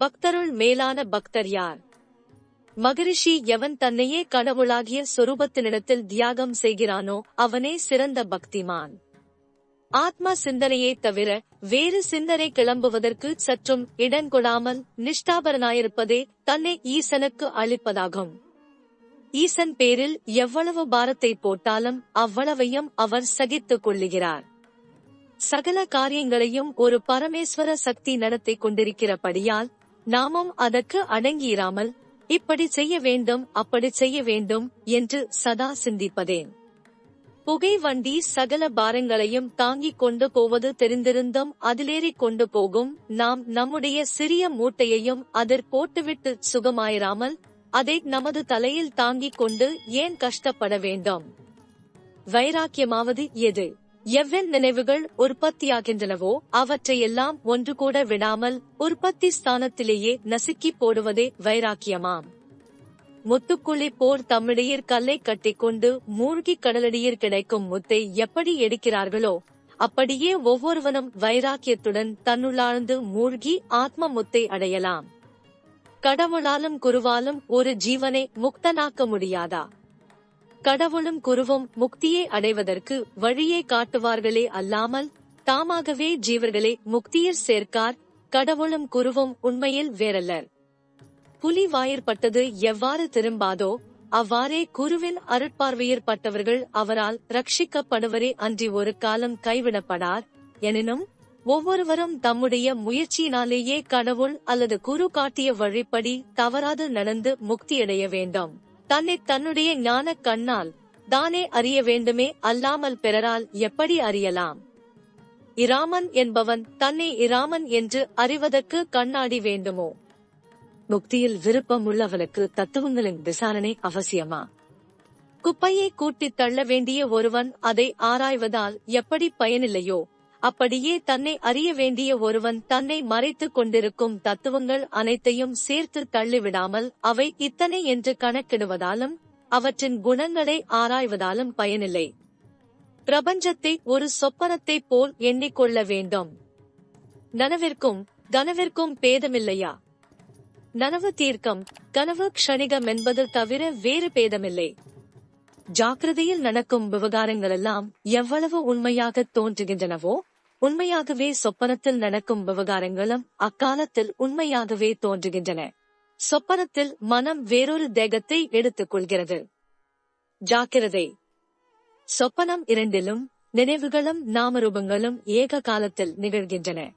பக்தருள் மேலான பக்தர் யார்? மகரிஷி எவன் தன்னையே கடவுளாகிய சொரூபத்தினிடத்தில் தியாகம் செய்கிறானோ அவனே சிறந்த பக்திமான். ஆத்ம சிந்தனையே தவிர வேறு சிந்தனை கிளம்புவதற்கு சற்றும் இடங்கொடாமல் நிஷ்டாபரனாயிருப்பதே தன்னை ஈசனுக்கு அளிப்பதாகும். ஈசன் பேரில் எவ்வளவு பாரத்தை போட்டாலும் அவ்வளவையும் அவர் சகித்துக் கொள்ளுகிறார். சகல காரியங்களையும் ஒரு பரமேஸ்வர சக்தி நடத்தி கொண்டிருக்கிறபடியால் நாமும் அதற்கு அடங்கியிராமல் இப்படி செய்ய வேண்டும் அப்படி செய்ய வேண்டும் என்று சதா சிந்திப்பதேன் புகை வண்டி சகல பாரங்களையும் தாங்கிக் கொண்டு போவது தெரிந்திருந்தும் அதிலேறிக் கொண்டு போகும் நாம் நம்முடைய சிறிய மூட்டையையும் அதில் போட்டுவிட்டு சுகமாயிராமல் அதை நமது தலையில் தாங்கிக் கொண்டு ஏன் கஷ்டப்பட வேண்டும்? வைராக்கியமாவது எது? எவ்வென் நினைவுகள் உற்பத்தியாகின்றனவோ அவற்றையெல்லாம் ஒன்று கூட விடாமல் உற்பத்தி ஸ்தானத்திலேயே நசுக்கி போடுவதே வைராக்கியமாம். முத்துக்குழி போர் தம்மிடையர் கல்லை கட்டிக்கொண்டு மூழ்கி கடலடியில் கிடைக்கும் முத்தை எப்படி எடுக்கிறார்களோ அப்படியே ஒவ்வொருவனும் வைராக்கியத்துடன் தன்னுள்ளாழ்ந்து மூழ்கி ஆத்ம முத்தை அடையலாம். கடவுளாலும் குருவாலும் ஒரு ஜீவனை முக்தனாக்க முடியாதா? கடவுளும் குருவும் முக்தியை அடைவதற்கு வழியை காட்டுவார்களே அல்லாமல் தாமாகவே ஜீவர்களை முக்தியில் சேர்க்கார் கடவுளும் குருவும் உண்மையில் வேறல்லர். புலி வாயிற்பட்டது எவ்வாறு திரும்பாதோ அவ்வாறே குருவின் அருட்பார்வையில் பட்டவர்கள் அவரால் ரட்சிக்கப்படுவரே அன்றி ஒரு காலம் கைவிடப்படார். எனினும் ஒவ்வொருவரும் தம்முடைய முயற்சியினாலேயே கடவுள் அல்லது குரு காட்டிய வழிப்படி தவறாது நடந்து முக்தியடைய வேண்டும். தன்னை தன்னுடைய ஞான கண்ணால் தானே அறிய வேண்டுமே அல்லாமல் பிறரால் எப்படி அறியலாம்? இராமன் என்பவன் தன்னை இராமன் என்று அறிவதற்கு கண்ணாடி வேண்டுமோ? முக்தியில் விருப்பம் உள்ளவனுக்கு தத்துவங்களின் விசாரணை அவசியமா? குப்பையை கூட்டித் தள்ள வேண்டிய ஒருவன் அதை ஆராய்வதால் எப்படி பயனில்லையோ? அப்படியே தன்னை அறிய வேண்டிய ஒருவன் தன்னை மறைத்துக் கொண்டிருக்கும் தத்துவங்கள் அனைத்தையும் சேர்த்து தள்ளிவிடாமல் அவை இத்தனை என்று கணக்கிடுவதாலும் அவற்றின் குணங்களை ஆராய்வதாலும் பயனில்லை. பிரபஞ்சத்தை ஒரு சொப்பனத்தைப் போல் எண்ணிக்கொள்ள வேண்டும். நனவிற்கும் கனவிற்கும் பேதமில்லையா? நனவு தீர்க்கம் கனவு க்ஷணிகம் என்பது தவிர வேறு பேதமில்லை. ஜாக்கிரதையில் நடக்கும் விவகாரங்களெல்லாம் எவ்வளவு உண்மையாக தோன்றுகின்றனவோ உண்மையாகவே சொப்பனத்தில் நடக்கும் விவகாரங்களும் அக்காலத்தில் உண்மையாகவே தோன்றுகின்றன. சொப்பனத்தில் மனம் வேறொரு தேகத்தை எடுத்துக் கொள்கிறது ஜாக்கிரதை. சொப்பனம் இரண்டிலும் நினைவுகளும் நாமரூபங்களும் ஏக காலத்தில் நிகழ்கின்றன.